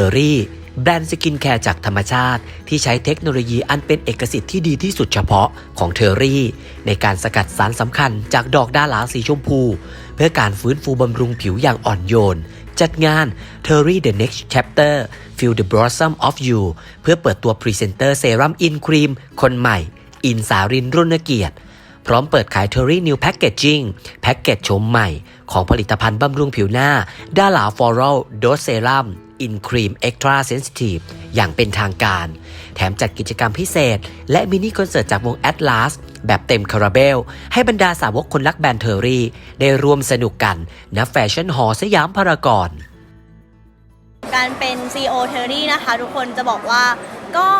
อรี่ แบรนด์สกินแคร์จากธรรมชาติ ที่ใช้เทคโนโลยีอันเป็นเอกสิทธิ์ที่ดีที่สุดเฉพาะของเทอรี่ ในการสกัดสารสำคัญจากดอกดาหลาสีชมพู เพื่อการฟื้นฟูบำรุงผิวอย่างอ่อนโยน จัดงาน t e r r y The Next Chapter Feel the Blossom of You เพื่อเปิดตัวพรีเซนเตอร์เซรั่มอินครีมคนใหม่ อินสารินรุ่นเกียรติพร้อมเปิดขาย t e r r y New Packaging แพ็กเกจโฉมใหม่ ของผลิตภัณฑ์บำรุงผิวหน้า ดาหลาฟอรัลโดสเซรั่ม อินครีมเอ็กตร้าเซนซิทีฟอย่างเป็นทางการ แถมจัดกิจกรรมพิเศษ และมินิคอนเสิร์ตจากวง Atlas แบบเต็มคาราเบล ให้บรรดาสาวกคนรักแบรนด์เทอรี่ ได้ร่วมสนุกกันณแฟชั่นฮอลล์สยามพารากอนการเป็น CEO t e r r y นะคะ ทุกคนจะบอกว่าก็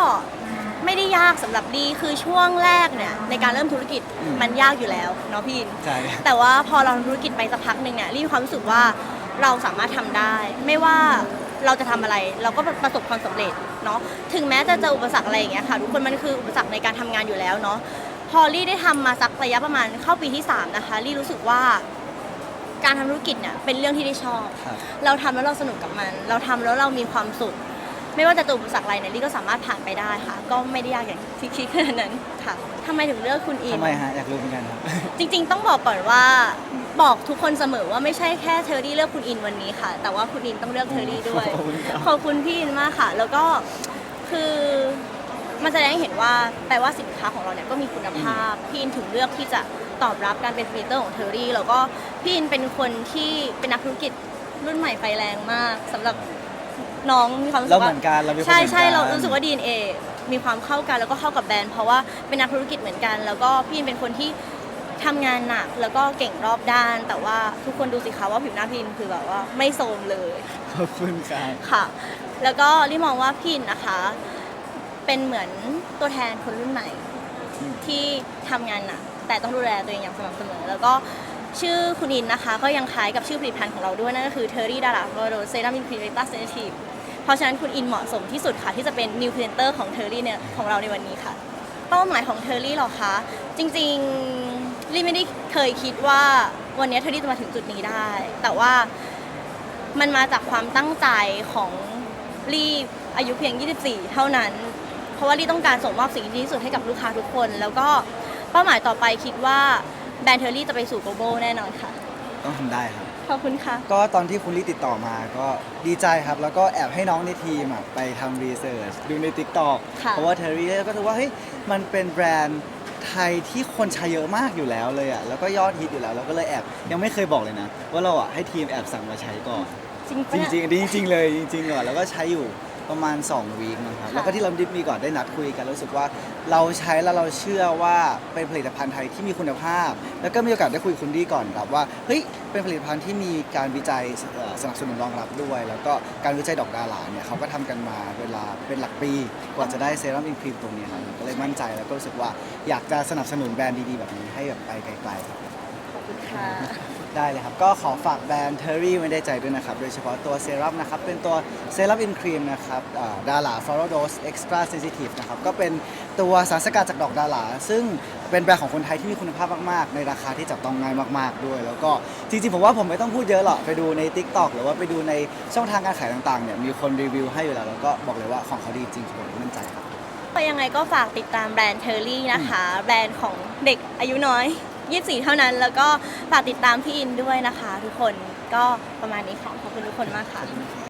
ไม่ได้ยากสำหรับดีคือช่วงแรกเนี่ยในการเริ่มธุรกิจอืมมันยากอยู่แล้วเนาะพี่อินใช่แต่ว่าพอเราทำธุรกิจไปสักพักหนึ่งเนี่ยรีมีความรู้สึกว่าเราสามารถทำได้ ไม่ว่า เราจะทำอะไรเราก็ประสบความสำเร็จเนาะถึงแม้จะเจออุปสรรคอะไรอย่างเงี้ยค่ะทุกคนมันคืออุปสรรคในการทำงานอยู่แล้วเนาะพอลี่ได้ทำมาสักระยะประมาณเข้าปีที่ 3 นะคะลี่รู้สึกว่าการทำธุรกิจเนี่ยเป็นเรื่องที่ได้ชอบครับเราทำแล้วเราสนุกกับมัน เราทำแล้วเรามีความสุข ไม่ว่าจะเจออุปสรรคอะไรเนี่ยลี่ก็สามารถผ่านไปได้ค่ะ ก็ไม่ได้ยากอย่างที่คิดขนาดนั้นค่ะทำไมถึงเลือกคุณอินทำไมฮะอยากรู้เหมือนกันครับ จริง ๆ ต้องบอกก่อนว่า บอกทุกคนเสมอว่าไม่ใช่แค่เทอรี่เลือกคุณอินวันนี้ค่ะ แต่ว่าคุณอินต้องเลือกเทอรี่ด้วย ขอบคุณครับ ขอบคุณพี่อินมากค่ะ แล้วก็คือมันแสดงให้เห็นว่าแปลว่าสินค้าของเราเนี่ยก็มีคุณภาพพี่อินถึงเลือกที่จะตอบรับการเป็นพรีเซนเตอร์ของเทอรี่แล้วก็พี่อินเป็นคนที่เป็นนักธุรกิจรุ่นใหม่ไฟแรงมากสำหรับน้องมีความรู้สึเรากเหว่ามือนกันเรามีความใช่เหมือนใช่กันเรารู้สึกว่า DNA มีความเข้ากันแล้วก็เข้ากับแบรนด์เพราะว่าเป็นนักธุรกิจเหมือนกัน แล้วก็พี่เป็นคนที่ ทำงานหนักแล้วก็เก่งรอบด้าน แต่ว่าทุกคนดูสิคะว่าผิวหน้าพินคือแบบว่าไม่โทรมเลยขอบคุณครับค่ะ แล้วก็รีมองว่าพินนะคะ เป็นเหมือนตัวแทนคนรุ่นใหม่อืมที่ทำงานหนักแต่ต้องดูแลตัวเองอย่างสม่ำเสมอ แล้วก็ชื่อคุณอินนะคะ ก็ยังคล้ายกับชื่อผลิตภัณฑ์ของเราด้วย นั่นก็คือ t e r r y d a r a f o r o Serum i n c r e m e t a Sensitive เพราะฉะนั้นคุณอินเหมาะสมที่สุดค่ะ ที่จะเป็น New Presenter ของ t e r r y เนี่ยของเราในวันนี้ค่ะ เป้าหมายของ t e r r y หรอคะ จริง ๆ ลี่ไม่ได้เคยคิดว่าวันนี้ t e r r y จะมาถึงจุดนี้ได้ แต่ว่ามันมาจากความตั้งใจของลี่อายุเพียง 24 เท่านั้น เพราะว่าลี่ต้องการส่งมอบสิ่งที่ดีที่สุดให้กับลูกค้าทุกคน แล้วก็เป้าหมายต่อไปคิดว่าแบรนด์เทอรี่จะไปสู่ global แน่นอนค่ะต้องทำได้ครับ ขอบคุณค่ะ ก็ตอนที่คุณลี่ติดต่อมาก็ดีใจครับ แล้วก็แอบให้น้องในทีมอะไปทำรีเสิร์ชดูใน t ิ k t o k ค่ะ เพราะว่าเทอรี่ก็ถือว่าเฮ้ยมันเป็นแบรนด์ ไทยที่คนใช้เยอะมากอยู่แล้วเลยอะแล้วก็ยอดฮิตอยู่แล้วเราก็เลยแอบยังไม่เคยบอกเลยนะ ว่าเราอะให้ทีมแอบสั่งมาใช้ก่อน จริงจปะเนี่ยริงๆอันนี้จริง ๆ เลยจริงๆก่อนแล้วก็ใช้อยู่ ประมาณ2วีคนะครับค่ะแล้วก็ที่เราดิมีก่อนได้นัดคุยกันรู้สึกว่าเราใช้แล้วเราเชื่อว่าเป็นผลิตภัณฑ์ไทยที่มีคุณภาพ แล้วก็มีโอกาสได้คุยกับคุณดีก่อนครับว่าเฮ้ยเป็นผลิตภัณฑ์ที่มีการวิจัยเอ่อสนับสนุนรองรับด้วย แล้วก็การวิจัยดอกดาหลาเนี่ยเขาก็ทำกันมาเวลาเป็นหลักปีกว่าจะได้เซรั่มอินครีมตรงนี้ครับก็เลยมั่นใจแล้วก็รู้สึกว่าอยากจะสนับสนุนแบรนด์ดีๆแบบนี้ให้แบบไปไกลๆครับขอบคุณค่ะ ได้เลยครับ ก็ขอฝากแบรนด์ Terry ไว้ในใจด้วยนะครับ โดยเฉพาะตัวเซรั่มนะครับ เป็นตัวเซรั่มอินครีมนะครับดาราฟลอโรโดสเอ็กซ์ตร้าเซนซิทีฟนะครับ ก็เป็นตัวสารสกัดจากดอกดาราซึ่งเป็นแบรนด์ของคนไทยที่มีคุณภาพมาก ๆ ในราคาที่จับต้องง่ายมาก ๆ ด้วย แล้วก็จริง ๆ ผมว่าผมไม่ต้องพูดเยอะหรอก ไปดูใน TikTok หรือว่าไปดูในช่องทางการขายต่าง ๆ เนี่ย มีคนรีวิวให้อยู่แล้ว แล้วก็บอกเลยว่าของเขาดีจริงผมมั่นใจครับก็ยังไงก็ฝากติดตามแบรนด์เทอรี่นะคะ แบรนด์ของเด็กอายุน้อย 24 เท่านั้น แล้วก็ฝากติดตามพี่อินด้วยนะคะ ทุกคนก็ประมาณนี้ค่ะขอบคุณทุกคนมากค่ะ